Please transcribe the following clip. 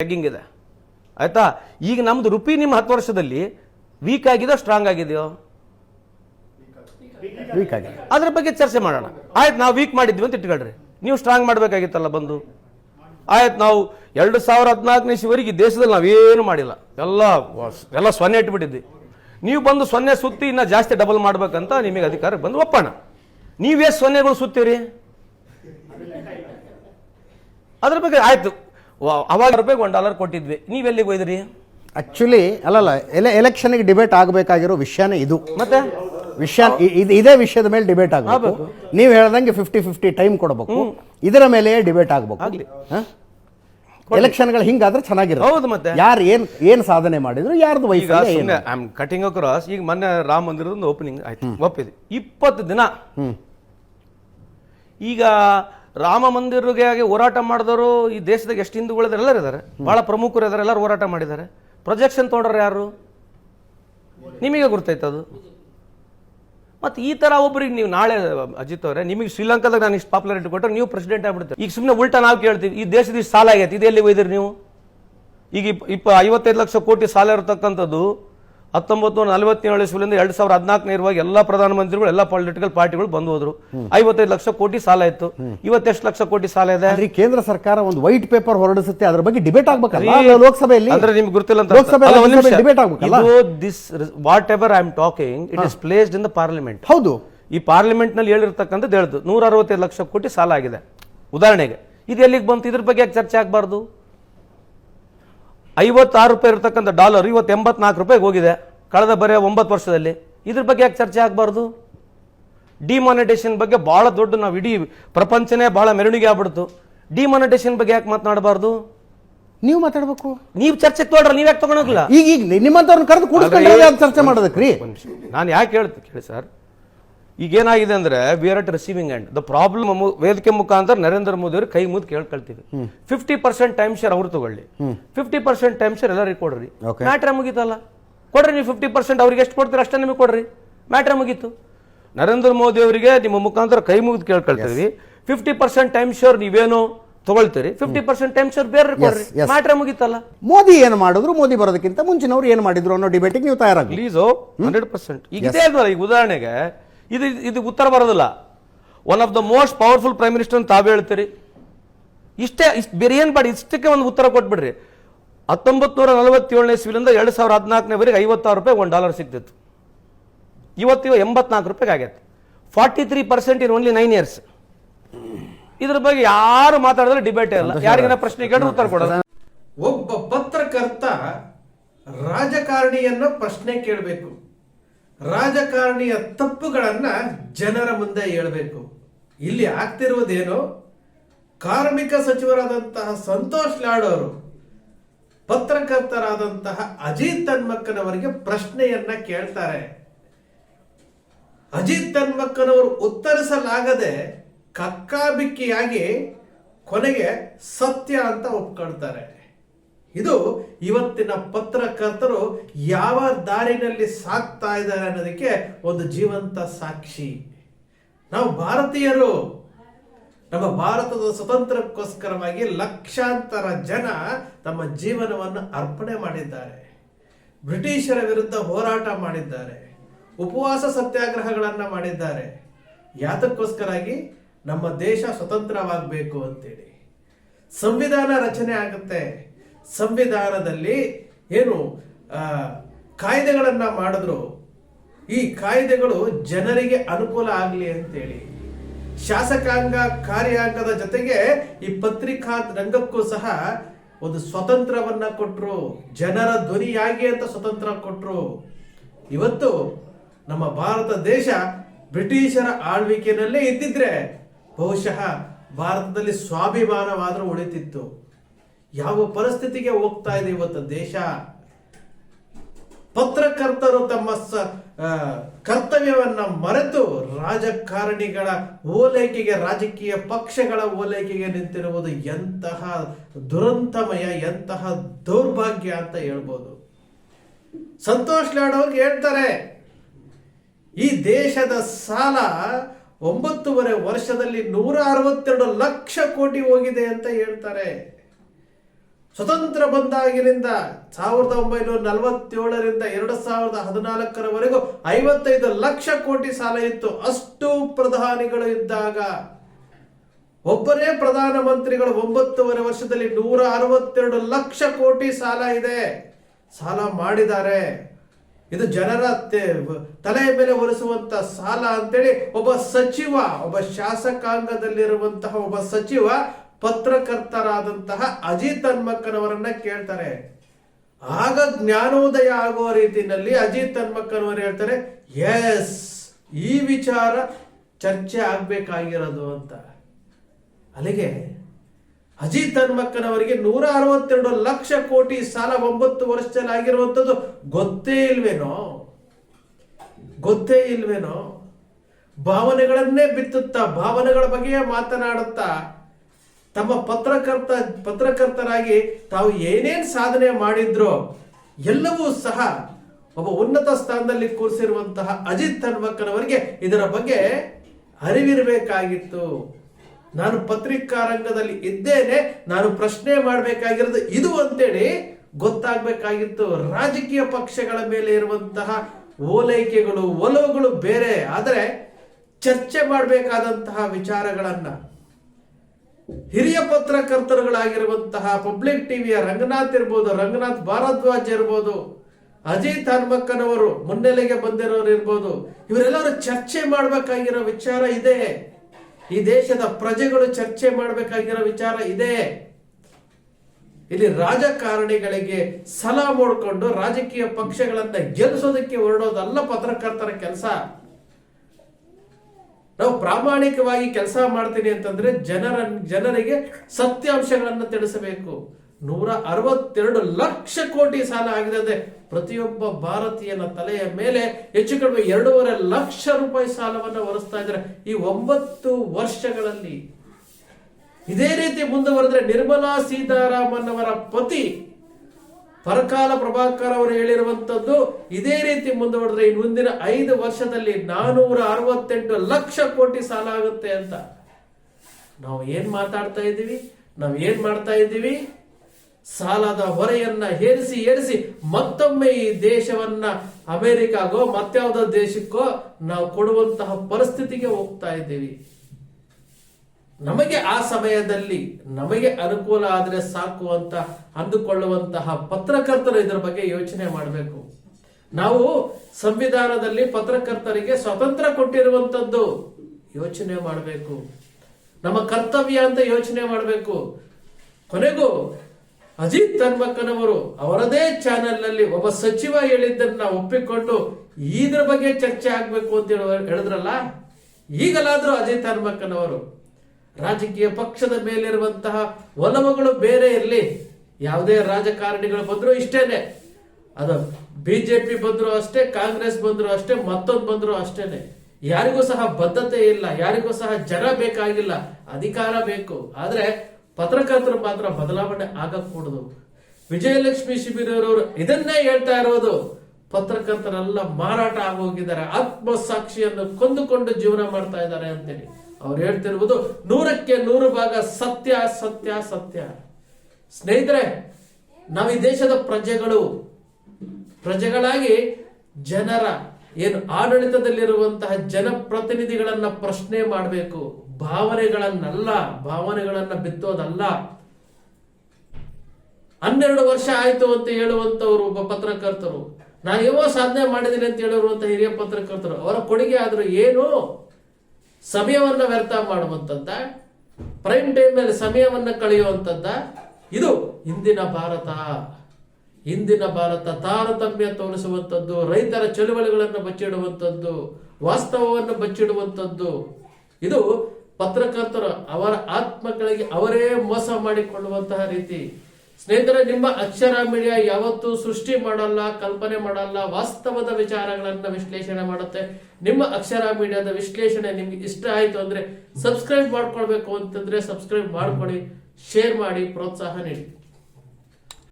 Tagging ಇದೆ. ಆಯ್ತಾ? ಈಗ ನಮ್ದು ರುಪಿ ನಿಮ್ಮ ಹತ್ತು ವರ್ಷದಲ್ಲಿ ವೀಕ್ ಆಗಿದೆಯೋ ಸ್ಟ್ರಾಂಗ್ ಆಗಿದೆಯೋ? ವೀಕ್ ಆಗಿದೆ. ಅದ್ರ ಬಗ್ಗೆ ಚರ್ಚೆ ಮಾಡೋಣ. ಆಯ್ತು, ನಾವು ವೀಕ್ ಮಾಡಿದ್ವಿ ಅಂತ ಇಟ್ಕೊಳ್ರಿ. ನೀವು ಸ್ಟ್ರಾಂಗ್ ಮಾಡಬೇಕಾಗಿತ್ತಲ್ಲ ಬಂದು? ಆಯ್ತು, ನಾವು ಎರಡು ಸಾವಿರ ಹದಿನಾಲ್ಕನೇ ಇಸ್ವಿವರೆಗೆ ಈ ದೇಶದಲ್ಲಿ ನಾವೇನು ಮಾಡಿಲ್ಲ. ಎಲ್ಲ ಎಲ್ಲ ಸೊನ್ನೆ ಇಟ್ಬಿಟ್ಟಿದ್ವಿ. ನೀವು ಬಂದು ಸೊನ್ನೆ ಸುತ್ತಿ ಇನ್ನ ಜಾಸ್ತಿ ಡಬಲ್ ಮಾಡ್ಬೇಕಂತ ನಿಮಗೆ ಅಧಿಕಾರ ಬಂದು ಒಪ್ಪೋಣ. ನೀವೇ ಸೊನ್ನೆಗಳು ಸುತ್ತೀರಿ? ಅದ್ರ ಬಗ್ಗೆ ಆಯ್ತು. ಅವಾಗ ರೂಪಾಯಿಗೆ ಒಂದು ಡಾಲರ್ ಕೊಟ್ಟಿದ್ವಿ. ನೀವೆಲ್ಲಿಗೆ ಹೋಯ್ದ್ರಿ? ಆಕ್ಚುಲಿ ಅಲ್ಲಲ್ಲ ಎಲೆ ಎಲೆಕ್ಷನ್ಗೆ ಡಿಬೇಟ್ ಆಗಬೇಕಾಗಿರೋ ವಿಷಯನೇ ಇದು. ಮತ್ತೆ? ವಿಷಯ ಇದ್- ಇದೇ ವಿಷಯದ ಮೇಲೆ ಡಿಬೇಟ್ ಆಗಬೇಕು. ನೀವು ಹೇಳ್ದಂಗೆ ಫಿಫ್ಟಿ ಫಿಫ್ಟಿ ಟೈಮ್ ಕೊಡಬೇಕು ಇದರ ಮೇಲೆ ಡಿಬೇಟ್ ಆಗಬೇಕು. ಎಲೆಕ್ಷನ್ಗಳು ಹಿಂಗಾದ್ರೆ ಚೆನ್ನಾಗಿರುತ್ತೆ. ಹೌದು ಮತ್ತೆ. ಯಾರು ಏನ್ ಏನ್ ಸಾಧನೆ ಮಾಡಿದ್ರು ಯಾರ್ದು ಈಗ ವೈಫಲ್ಯ ಏನು. ಸುಮ್ಮನೆ ಐ ಆಮ್ ಕಟಿಂಗ್ ಅಕ್ರಾಸ್ ಈಗ ಮೊನ್ನೆ ರಾಮ ಮಂದಿರದ ಓಪನಿಂಗ್ ಆಯ್ತು. ಒಪ್ಪಿದೆ ಇಪ್ಪತ್ತು ದಿನ. ಈಗ ರಾಮ ಮಂದಿರಿಗೆ ಹೋರಾಟ ಮಾಡಿದವರು ಈ ದೇಶದಾಗ ಎಷ್ಟು ಹಿಂದೂಗಳಿದ್ದಾರೆ ಎಲ್ಲರೂ ಇದ್ದಾರೆ ಬಹಳ ಪ್ರಮುಖರು ಇದ್ದಾರೆ ಎಲ್ಲರೂ ಹೋರಾಟ ಮಾಡಿದ್ದಾರೆ. ಪ್ರೊಜೆಕ್ಷನ್ ತೊಗೊಂಡ್ರೆ ಯಾರು? ನಿಮಗೆ ಅದು. ಮತ್ತೆ ಈ ತರ ಒಬ್ರಿಗೆ ನೀವು ನಾಳೆ ಅಜಿತ್ ಅವರೇ ನಿಮಗೆ ಶ್ರೀಲಂಕಾದಾಗ ನಾನು ಇಷ್ಟು ಪಾಪ್ಯುಲಾರಿಟಿ ಕೊಟ್ಟರೆ ನೀವು ಪ್ರೆಸಿಡೆಂಟ್ ಆಗ್ಬಿಡ್ತೀವಿ ಈಗ ಸುಮ್ಮನೆ ಉಲ್ಟಾ ನಾವು ಕೇಳ್ತೀವಿ ಈ ದೇಶದ ಇಷ್ಟು ಸಾಲ ಆಗೈತೆ ಇದೆಲ್ಲಿ ಒಯ್ದಿರಿ ನೀವು? ಈಗ ಇಪ್ ಇಪ್ಪ ಐವತ್ತೈದು ಲಕ್ಷ ಕೋಟಿ ಸಾಲ ಇರತಕ್ಕಂಥದ್ದು ಹತ್ತೊಂಬತ್ತು ನೂರ ನಲವತ್ತೇಳು ಇಸ್ವಿಲಿಂದ ಎರಡ್ ಸಾವಿರದ ಹದಿನಾಲ್ಕನೇ ಇರುವಾಗ ಎಲ್ಲ ಪ್ರಧಾನಮಂತ್ರಿಗಳು ಎಲ್ಲ ಪೊಲಿಟಿಕಲ್ ಪಾರ್ಟಿಗಳು ಬಂದು ಹೋದ್ರು ಐವತ್ತೈದು ಲಕ್ಷ ಕೋಟಿ ಸಾಲ ಇತ್ತು. ಇವತ್ತೆಷ್ಟು ಲಕ್ಷ ಕೋಟಿ ಸಾಲ ಇದೆ? ಕೇಂದ್ರ ಸರ್ಕಾರ ಒಂದು ವೈಟ್ ಪೇಪರ್ ಹೊರಡಿಸುತ್ತೆ ಅದ್ರ ಬಗ್ಗೆ ಡಿಬೇಟ್ ಆಗ್ಬೇಕಲ್ಲ? ಲೋಕಸಭೆಯಲ್ಲಿ? ಅಂದ್ರೆ ನಿಮ್ಗೆ ಗೊತ್ತಿಲ್ಲ ಅಂತ ಲೋಕಸಭೆ. ಡಿಬೇಟ್ ಆಗ್ಬೇಕಲ್ಲ? This whatever I am talking it is placed in the parliament ಹೌದು. ಈ ಪಾರ್ಲಿಮೆಂಟ್ನಲ್ಲಿ ಹೇಳಿರ್ತಕ್ಕಂಥದ್ದು ಹೇಳ್ದು. ನೂರ ಅರವತ್ತೈದು ಲಕ್ಷ ಕೋಟಿ ಸಾಲ ಆಗಿದೆ. ಉದಾಹರಣೆಗೆ ಇದು ಎಲ್ಲಿಗೆ ಬಂತು? ಇದ್ರ ಬಗ್ಗೆ ಯಾಕೆ ಚರ್ಚೆ ಆಗಬಾರ್ದು? ಐವತ್ತಾರು ರೂಪಾಯಿ ಇರತಕ್ಕಂಥ ಡಾಲರ್ ಇವತ್ತು ಎಂಬತ್ನಾಲ್ಕು ರೂಪಾಯಿಗೆ ಹೋಗಿದೆ. ಕಳೆದ ಬರೀ ಒಂಬತ್ತು ವರ್ಷದಲ್ಲಿ. ಇದ್ರ ಬಗ್ಗೆ ಯಾಕೆ ಚರ್ಚೆ ಆಗಬಾರ್ದು? ಡಿಮಾನಿಟೇಷನ್ ಬಗ್ಗೆ ಭಾಳ ದೊಡ್ಡ ನಾವು ಇಡೀ ಪ್ರಪಂಚನೇ ಭಾಳ ಮೆರವಣಿಗೆ ಆಗ್ಬಿಡ್ತು. ಡಿಮಾನಿಟೇಷನ್ ಬಗ್ಗೆ ಯಾಕೆ ಮಾತನಾಡಬಾರ್ದು? ನೀವು ಮಾತಾಡಬೇಕು. ನೀವು ಚರ್ಚೆ ತೊಗೊಳ್ರಿ ನೀವು ಯಾಕೆ ತಗೊಳಗಿಲ್ಲ ಈಗ ಈಗ ನಿಮ್ಮಂತವ್ರನ್ನ ಕರೆದು ಕೂಡಿಸ್ಕೊಂಡ್ರೆ ಅದು ಚರ್ಚೆ ಮಾಡೋದಕ್ರಿ? ನಾನು ಯಾಕೆ ಹೇಳ್ತೀನಿ ಕೇಳಿ ಸರ್. ಈಗ ಏನಾಗಿದೆ ಅಂದ್ರೆ we are at receiving and the problem ವೇದಿಕೆ ಮುಖಾಂತರ ನರೇಂದ್ರ ಮೋದಿ ಅವರು ಕೈ ಮುದ್ದು ಕೇಳ್ಕೊಳ್ತೀವಿ ಫಿಫ್ಟಿ ಪರ್ಸೆಂಟ್ ಟೈಮ್ ಶೇರ್ ಅವ್ರು ತಗೊಳ್ಳಿ. ಫಿಫ್ಟಿ ಪರ್ಸೆಂಟ್ ಟೈಮ್ ಶೇರ್ ಎಲ್ಲರಿಗೆ ಕೊಡ್ರಿ. ಮ್ಯಾಟ್ರ ಮುಗೀತಲ್ಲ. ಕೊಡ್ರಿ ನೀವು ಫಿಫ್ಟಿ ಪರ್ಸೆಂಟ್ ಅವ್ರಿಗೆ ಎಷ್ಟು ಕೊಡ್ತೀರಿ ಅಷ್ಟೇ ನಿಮಗೆ ಕೊಡ್ರಿ. ಮ್ಯಾಟ್ರ ಮುಗೀತು. ನರೇಂದ್ರ ಮೋದಿ ಅವರಿಗೆ ನಿಮ್ಮ ಮುಖಾಂತರ ಕೈ ಮುಗಿದು ಕೇಳ್ಕೊಳ್ತೀವಿ. ಫಿಫ್ಟಿ ಪರ್ಸೆಂಟ್ ಟೈಮ್ ಶೇರ್ ನೀವೇನು ತಗೊಳ್ತೀರಿ. ಫಿಫ್ಟಿ ಪರ್ಸೆಂಟ್ ಟೈಮ್ ಶೇರ್ ಬೇರೆ ಕೊಡ್ರಿ. ಮ್ಯಾಟ್ರ ಮುಗೀತಲ್ಲ. ಮೋದಿ ಏನು ಮಾಡಿದ್ರು? ಮೋದಿ ಬರೋದಕ್ಕಿಂತ ಮುಂಚಿನವ್ರು ಏನು ಮಾಡಿದ್ರು ಅನ್ನೋ ಡಿಬೇಟಿಗೆ ನೀವು ತಯಾರಾಗಿ ಪ್ಲೀಸು ಹಂಡ್ರೆಡ್ ಪರ್ಸೆಂಟ್ ಈಗ ಇದೇ ಅಲ್ವಲ್ಲ ಈಗ ಉದಾಹರಣೆಗೆ ಇದು ಇದು ಉತ್ತರ ಬರೋದಿಲ್ಲ. One of the most powerful prime minister ಅಂತ ತಾವೇ ಹೇಳ್ತೀರಿ. ಇಷ್ಟೇ ಇಷ್ಟು ಬೇರೆ ಏನು ಮಾಡಿ ಇಷ್ಟಕ್ಕೆ ಒಂದು ಉತ್ತರ ಕೊಟ್ಬಿಡ್ರಿ. ಹತ್ತೊಂಬತ್ತು ನೂರ ನಲವತ್ತೇಳನೇ ಇಸ್ವಿಲಿಂದ ಎರಡು ಸಾವಿರದ ಹದಿನಾಲ್ಕನೇವರೆಗೆ ಐವತ್ತಾರು ರೂಪಾಯಿ ಒಂದು ಡಾಲರ್ ಸಿಗ್ತಿತ್ತು. ಇವತ್ತು ಎಂಬತ್ನಾಲ್ಕು ರೂಪಾಯಿಗೆ ಆಗೈತೆ. Forty three percent in only nine years ಇದ್ರ ಬಗ್ಗೆ ಯಾರು ಮಾತಾಡಿದ್ರೆ ಡಿಬೇಟೇ ಇಲ್ಲ. ಯಾರಿಗಿನ ಪ್ರಶ್ನೆ ಕೇಳಿದ್ರೆ ಉತ್ತರ ಕೊಡೋದು. ಒಬ್ಬ ಪತ್ರಕರ್ತ ರಾಜಕಾರಣಿಯನ್ನ ಪ್ರಶ್ನೆ ಕೇಳಬೇಕು. ರಾಜಕಾರಣಿಯ ತಪ್ಪುಗಳನ್ನ ಜನರ ಮುಂದೆ ಹೇಳಬೇಕು. ಇಲ್ಲಿ ಆಗ್ತಿರುವುದೇನು? ಕಾರ್ಮಿಕ ಸಚಿವರಾದಂತಹ ಸಂತೋಷ್ ಲಾಡ್ ಅವರು ಪತ್ರಕರ್ತರಾದಂತಹ ಅಜಿತ್ ತನ್ಮಕ್ಕನವರಿಗೆ ಪ್ರಶ್ನೆಯನ್ನ ಕೇಳ್ತಾರೆ. ಅಜಿತ್ ತನ್ಮಕ್ಕನವರು ಉತ್ತರಿಸಲಾಗದೆ ಕಕ್ಕಾಬಿಕ್ಕಿಯಾಗಿ ಕೊನೆಗೆ ಸತ್ಯ ಅಂತ ಒಪ್ಕೊಳ್ತಾರೆ. ಇದು ಇವತ್ತಿನ ಪತ್ರಕರ್ತರು ಯಾವ ದಾರಿನಲ್ಲಿ ಸಾಕ್ತಾ ಇದ್ದಾರೆ ಅನ್ನೋದಕ್ಕೆ ಒಂದು ಜೀವಂತ ಸಾಕ್ಷಿ. ನಾವು ಭಾರತೀಯರು. ನಮ್ಮ ಭಾರತದ ಸ್ವತಂತ್ರಕ್ಕೋಸ್ಕರವಾಗಿ ಲಕ್ಷಾಂತರ ಜನ ತಮ್ಮ ಜೀವನವನ್ನು ಅರ್ಪಣೆ ಮಾಡಿದ್ದಾರೆ. ಬ್ರಿಟಿಷರ ವಿರುದ್ಧ ಹೋರಾಟ ಮಾಡಿದ್ದಾರೆ. ಉಪವಾಸ ಸತ್ಯಾಗ್ರಹಗಳನ್ನು ಮಾಡಿದ್ದಾರೆ. ಯಾತಕ್ಕೋಸ್ಕರಾಗಿ ನಮ್ಮ ದೇಶ ಸ್ವತಂತ್ರವಾಗಬೇಕು ಅಂತೇಳಿ. ಸಂವಿಧಾನ ರಚನೆ ಆಗುತ್ತೆ. ಸಂವಿಧಾನದಲ್ಲಿ ಏನು ಕಾಯ್ದೆಗಳನ್ನು ಮಾಡಿದ್ರು. ಈ ಕಾಯ್ದೆಗಳು ಜನರಿಗೆ ಅನುಕೂಲ ಆಗಲಿ ಅಂತೇಳಿ. ಶಾಸಕಾಂಗ ಕಾರ್ಯಾಂಗದ ಜೊತೆಗೆ ಈ ಪತ್ರಿಕಾ ರಂಗಕ್ಕೂ ಸಹ ಒಂದು ಸ್ವತಂತ್ರವನ್ನ ಕೊಟ್ಟರು ಜನರ ಧ್ವನಿಯಾಗಿ ಅಂತ ಸ್ವತಂತ್ರ ಕೊಟ್ಟರು ಇವತ್ತು ನಮ್ಮ ಭಾರತ ದೇಶ ಬ್ರಿಟಿಷರ ಆಳ್ವಿಕೆಯಲ್ಲೇ ಇದ್ದಿದ್ರೆ ಬಹುಶಃ ಭಾರತದಲ್ಲಿ ಸ್ವಾಭಿಮಾನವಾದರೂ ಉಳಿತಿತ್ತು. ಯಾವ ಪರಿಸ್ಥಿತಿಗೆ ಹೋಗ್ತಾ ಇದೆ ಇವತ್ತು ದೇಶ? ಪತ್ರಕರ್ತರು ತಮ್ಮ ಸ ಕರ್ತವ್ಯವನ್ನ ಮರೆತು ರಾಜಕಾರಣಿಗಳ ಓಲೈಕೆಗೆ, ರಾಜಕೀಯ ಪಕ್ಷಗಳ ಓಲೈಕೆಗೆ ನಿಂತಿರುವುದು ಎಂತಹ ದುರಂತಮಯ, ಎಂತಹ ದೌರ್ಭಾಗ್ಯ ಅಂತ ಹೇಳ್ಬೋದು. ಸಂತೋಷ್ ಲಾಡ್ ಅವ್ರಿಗೆ ಹೇಳ್ತಾರೆ, ಈ ದೇಶದ ಸಾಲ ಒಂಬತ್ತೂವರೆ ವರ್ಷದಲ್ಲಿ ನೂರ ಅರವತ್ತೆರಡು ಲಕ್ಷ ಕೋಟಿ ಹೋಗಿದೆ ಅಂತ ಹೇಳ್ತಾರೆ. ಸ್ವತಂತ್ರ ಬಂದಾಗಿನಿಂದ ಸಾವಿರದ ಒಂಬೈನೂರ ನಲವತ್ತೇಳರಿಂದ ಎರಡು ಸಾವಿರದ ಹದಿನಾಲ್ಕರವರೆಗೂ ಐವತ್ತೈದು ಲಕ್ಷ ಕೋಟಿ ಸಾಲ ಇತ್ತು. ಅಷ್ಟು ಪ್ರಧಾನಿಗಳು ಇದ್ದಾಗ ಒಬ್ಬರೇ ಪ್ರಧಾನಮಂತ್ರಿಗಳು ಒಂಬತ್ತುವರೆ ವರ್ಷದಲ್ಲಿ ನೂರ ಅರವತ್ತೆರಡು ಲಕ್ಷ ಕೋಟಿ ಸಾಲ ಇದೆ. ಸಾಲ ಮಾಡಿದ್ದಾರೆ. ಇದು ಜನರ ತಲೆ ಮೇಲೆ ಹೊರಿಸುವಂತ ಸಾಲ ಅಂತೇಳಿ ಒಬ್ಬ ಸಚಿವ, ಒಬ್ಬ ಶಾಸಕಾಂಗದಲ್ಲಿರುವಂತಹ ಒಬ್ಬ ಸಚಿವ ಪತ್ರಕರ್ತರಾದಂತಹ ಅಜಿತ್ ಹನ್ಮಕ್ಕನವರನ್ನ ಕೇಳ್ತಾರೆ. ಆಗ ಜ್ಞಾನೋದಯ ಆಗುವ ರೀತಿಯಲ್ಲಿ ಅಜಿತ್ ಹನ್ಮಕ್ಕನವರು ಹೇಳ್ತಾರೆ ಎಸ್ ಈ ವಿಚಾರ ಚರ್ಚೆ ಆಗ್ಬೇಕಾಗಿರೋದು ಅಂತ. ಅಲ್ಲಿಗೆ ಅಜಿತ್ ಹನ್ಮಕ್ಕನವರಿಗೆ ನೂರ ಅರವತ್ತೆರಡು ಲಕ್ಷ ಕೋಟಿ ಸಾಲ ಒಂಬತ್ತು ವರ್ಷದಲ್ಲಿ ಆಗಿರುವಂಥದ್ದು ಗೊತ್ತೇ ಇಲ್ವೇನೋ? ಗೊತ್ತೇ ಇಲ್ವೇನೋ? ಭಾವನೆಗಳನ್ನೇ ಬಿತ್ತುತ್ತಾ, ಭಾವನೆಗಳ ಬಗ್ಗೆಯೇ ಮಾತನಾಡುತ್ತಾ ತಮ್ಮ ಪತ್ರಕರ್ತ, ಪತ್ರಕರ್ತರಾಗಿ ತಾವು ಏನೇನ್ ಸಾಧನೆ ಮಾಡಿದ್ರೋ ಎಲ್ಲವೂ ಸಹ ಒಬ್ಬ ಉನ್ನತ ಸ್ಥಾನದಲ್ಲಿ ಕೂರಿಸಿರುವಂತಹ ಅಜಿತ್ ಹನ್ಮಕ್ಕನವರಿಗೆ ಇದರ ಬಗ್ಗೆ ಅರಿವಿರಬೇಕಾಗಿತ್ತು. ನಾನು ಪತ್ರಿಕಾ ರಂಗದಲ್ಲಿ ಇದ್ದೇನೆ, ನಾನು ಪ್ರಶ್ನೆ ಮಾಡಬೇಕಾಗಿರೋದು ಇದು ಅಂತೇಳಿ ಗೊತ್ತಾಗಬೇಕಾಗಿತ್ತು. ರಾಜಕೀಯ ಪಕ್ಷಗಳ ಮೇಲೆ ಇರುವಂತಹ ಓಲೈಕೆಗಳು, ಒಲವುಗಳು ಬೇರೆ, ಆದರೆ ಚರ್ಚೆ ಮಾಡಬೇಕಾದಂತಹ ವಿಚಾರಗಳನ್ನ ಹಿರಿಯ ಪತ್ರಕರ್ತರುಗಳಾಗಿರುವಂತಹ ಪಬ್ಲಿಕ್ ಟಿವಿಯ ರಂಗನಾಥ್ ಇರ್ಬೋದು, ರಂಗನಾಥ್ ಭಾರದ್ವಾಜ್ ಇರ್ಬೋದು, ಅಜಿತ್ ಹನ್ಮಕ್ಕನವರು, ಮುನ್ನೆಲೆಗೆ ಬಂದಿರೋರು ಇರ್ಬೋದು, ಇವರೆಲ್ಲರೂ ಚರ್ಚೆ ಮಾಡಬೇಕಾಗಿರೋ ವಿಚಾರ ಇದೆ. ಈ ದೇಶದ ಪ್ರಜೆಗಳು ಚರ್ಚೆ ಮಾಡಬೇಕಾಗಿರೋ ವಿಚಾರ ಇದೆ. ಇಲ್ಲಿ ರಾಜಕಾರಣಿಗಳಿಗೆ ಸಲ ಮಾಡಿಕೊಂಡು ರಾಜಕೀಯ ಪಕ್ಷಗಳನ್ನ ಗೆಲ್ಲಿಸೋದಕ್ಕೆ ಹೊರಡೋದಲ್ಲ ಪತ್ರಕರ್ತರ ಕೆಲಸ. ನಾವು ಪ್ರಾಮಾಣಿಕವಾಗಿ ಕೆಲಸ ಮಾಡ್ತೀನಿ ಅಂತಂದ್ರೆ ಜನರ, ಜನರಿಗೆ ಸತ್ಯಾಂಶಗಳನ್ನು ತಿಳಿಸಬೇಕು. ನೂರ ಅರವತ್ತೆರಡು ಲಕ್ಷ ಕೋಟಿ ಸಾಲ ಆಗಿದೆ. ಅಂದ್ರೆ ಪ್ರತಿಯೊಬ್ಬ ಭಾರತೀಯನ ತಲೆಯ ಮೇಲೆ ಹೆಚ್ಚು ಕಡಿಮೆ ಎರಡೂವರೆ ಲಕ್ಷ ರೂಪಾಯಿ ಸಾಲವನ್ನು ಹೊರಿಸ್ತಾ ಇದ್ದಾರೆ. ಈ ಒಂಬತ್ತು ವರ್ಷಗಳಲ್ಲಿ ಇದೇ ರೀತಿ ಮುಂದುವರೆದ್ರೆ ನಿರ್ಮಲಾ ಸೀತಾರಾಮನ್ ಅವರ ಪತಿ ಪರಕಾಲ ಪ್ರಭಾಕರ್ ಅವರು ಹೇಳಿರುವಂತದ್ದು ಇದೇ ರೀತಿ ಮುಂದುವರೆದ್ರೆ ಇನ್ನು ಮುಂದಿನ ಐದು ವರ್ಷದಲ್ಲಿ ನಾನೂರ ಅರವತ್ತೆಂಟು ಲಕ್ಷ ಕೋಟಿ ಸಾಲ ಆಗುತ್ತೆ ಅಂತ. ನಾವು ಏನ್ ಮಾತಾಡ್ತಾ ಇದ್ದೀವಿ? ನಾವು ಏನ್ ಮಾಡ್ತಾ ಇದ್ದೀವಿ? ಸಾಲದ ಹೊರೆಯನ್ನ ಏರಿಸಿ ಏರಿಸಿ ಮತ್ತೊಮ್ಮೆ ಈ ದೇಶವನ್ನ ಅಮೆರಿಕಾಗೋ ಮತ್ಯಾವುದೋ ದೇಶಕ್ಕೋ ನಾವು ಕೊಡುವಂತಹ ಪರಿಸ್ಥಿತಿಗೆ ಹೋಗ್ತಾ ಇದ್ದೀವಿ. ನಮಗೆ ಆ ಸಮಯದಲ್ಲಿ ನಮಗೆ ಅನುಕೂಲ ಆದರೆ ಸಾಕು ಅಂತ ಅಂದುಕೊಳ್ಳುವಂತಹ ಪತ್ರಕರ್ತರು ಇದರ ಬಗ್ಗೆ ಯೋಚನೆ ಮಾಡಬೇಕು. ನಾವು ಸಂವಿಧಾನದಲ್ಲಿ ಪತ್ರಕರ್ತರಿಗೆ ಸ್ವತಂತ್ರ ಕೊಟ್ಟಿರುವಂತದ್ದು ಯೋಚನೆ ಮಾಡಬೇಕು. ನಮ್ಮ ಕರ್ತವ್ಯ ಅಂತ ಯೋಚನೆ ಮಾಡಬೇಕು. ಕೊನೆಗೂ ಅಜಿತ್ ತನ್ಮಕ್ಕನವರು ಅವರದೇ ಚಾನೆಲ್ನಲ್ಲಿ ಒಬ್ಬ ಸಚಿವ ಹೇಳಿದ್ದನ್ನ ಒಪ್ಪಿಕೊಂಡು ಇದ್ರ ಬಗ್ಗೆ ಚರ್ಚೆ ಆಗ್ಬೇಕು ಅಂತ ಹೇಳಿದ್ರಲ್ಲ? ಈಗಲಾದ್ರೂ ಅಜಿತ್ ಹನ್ಮಕ್ಕನವರು ರಾಜಕೀಯ ಪಕ್ಷದ ಮೇಲಿರುವಂತಹ ಒಲವುಗಳು ಬೇರೆ ಇರಲಿ. ಯಾವುದೇ ರಾಜಕಾರಣಿಗಳು ಬಂದರೂ ಇಷ್ಟೇನೆ. ಅದು ಬಿಜೆಪಿ ಬಂದರೂ ಅಷ್ಟೇ, ಕಾಂಗ್ರೆಸ್ ಬಂದರೂ ಅಷ್ಟೇ, ಮತ್ತೊಂದು ಬಂದರೂ ಅಷ್ಟೇನೆ. ಯಾರಿಗೂ ಸಹ ಬದ್ಧತೆ ಇಲ್ಲ, ಯಾರಿಗೂ ಸಹ ಜನ ಬೇಕಾಗಿಲ್ಲ, ಅಧಿಕಾರ ಬೇಕು. ಆದರೆ ಪತ್ರಕರ್ತರು ಮಾತ್ರ ಬದಲಾವಣೆ ಆಗಕೂಡದು. ವಿಜಯಲಕ್ಷ್ಮಿ ಶಿಬಿರವರು ಇದನ್ನೇ ಹೇಳ್ತಾ ಇರೋದು. ಪತ್ರಕರ್ತರೆಲ್ಲ ಮಾರಾಟ ಆಗೋಗಿದ್ದಾರೆ, ಆತ್ಮಸಾಕ್ಷಿಯನ್ನು ಕೊಂದುಕೊಂಡು ಜೀವನ ಮಾಡ್ತಾ ಇದ್ದಾರೆ ಅಂತೇಳಿ. ಅವ್ರು ಹೇಳ್ತಿರುವುದು ನೂರಕ್ಕೆ ನೂರು ಭಾಗ ಸತ್ಯ ಸತ್ಯ ಸತ್ಯ. ಸ್ನೇಹಿತರೆ, ನಾವು ಈ ದೇಶದ ಪ್ರಜೆಗಳು, ಪ್ರಜೆಗಳಾಗಿ ಜನರ, ಏನು ಆಡಳಿತದಲ್ಲಿರುವಂತಹ ಜನಪ್ರತಿನಿಧಿಗಳನ್ನ ಪ್ರಶ್ನೆ ಮಾಡಬೇಕು. ಭಾವನೆಗಳನ್ನಲ್ಲ, ಭಾವನೆಗಳನ್ನ ಬಿತ್ತೋದಲ್ಲ. ಹನ್ನೆರಡು ವರ್ಷ ಆಯ್ತು ಅಂತ ಹೇಳುವಂತವ್ರು ಒಬ್ಬ ಪತ್ರಕರ್ತರು. ನಾನು ಯಾವ ಸಾಧನೆ ಮಾಡಿದ್ದೀನಿ ಅಂತ ಹೇಳಿರುವಂತಹ ಹಿರಿಯ ಪತ್ರಕರ್ತರು, ಅವರ ಕೊಡುಗೆ ಆದ್ರೂ ಏನು? ಸಮಯವನ್ನ ವ್ಯರ್ಥ ಮಾಡುವಂಥದ್ದ ಪ್ರೈಮ್ ಟೈಮ್ ಮೇಲೆ ಸಮಯವನ್ನ ಕಳೆಯುವಂಥದ್ದ, ಇದು ಇಂದಿನ ಭಾರತ. ಇಂದಿನ ಭಾರತ ತಾರತಮ್ಯ ತೋರಿಸುವಂಥದ್ದು, ರೈತರ ಚಳುವಳಿಗಳನ್ನು ಬಚ್ಚಿಡುವಂಥದ್ದು, ವಾಸ್ತವವನ್ನು ಬಚ್ಚಿಡುವಂಥದ್ದು. ಇದು ಪತ್ರಕರ್ತರು ಅವರ ಆತ್ಮಗಳಿಗೆ ಅವರೇ ಮೋಸ ಮಾಡಿಕೊಳ್ಳುವಂತಹ ರೀತಿ. ಸ್ನೇಹಿತರೆ, ನಿಮ್ಮ ಅಕ್ಷರ ಮೀಡಿಯಾ ಯಾವತ್ತೂ ಸೃಷ್ಟಿ ಮಾಡಲ್ಲ, ಕಲ್ಪನೆ ಮಾಡಲ್ಲ, ವಾಸ್ತವದ ವಿಚಾರಗಳನ್ನ ವಿಶ್ಲೇಷಣೆ ಮಾಡುತ್ತೆ. ನಿಮ್ಮ ಅಕ್ಷರ ಮೀಡಿಯಾದ ವಿಶ್ಲೇಷಣೆ ನಿಮ್ಗೆ ಇಷ್ಟ ಆಯ್ತು ಅಂದ್ರೆ ಸಬ್ಸ್ಕ್ರೈಬ್ ಮಾಡ್ಕೊಳ್ಬೇಕು ಅಂತಂದ್ರೆ ಸಬ್ಸ್ಕ್ರೈಬ್ ಮಾಡ್ಕೊಳ್ಳಿ ಶೇರ್ ಮಾಡಿ, ಪ್ರೋತ್ಸಾಹ ನೀಡಿ.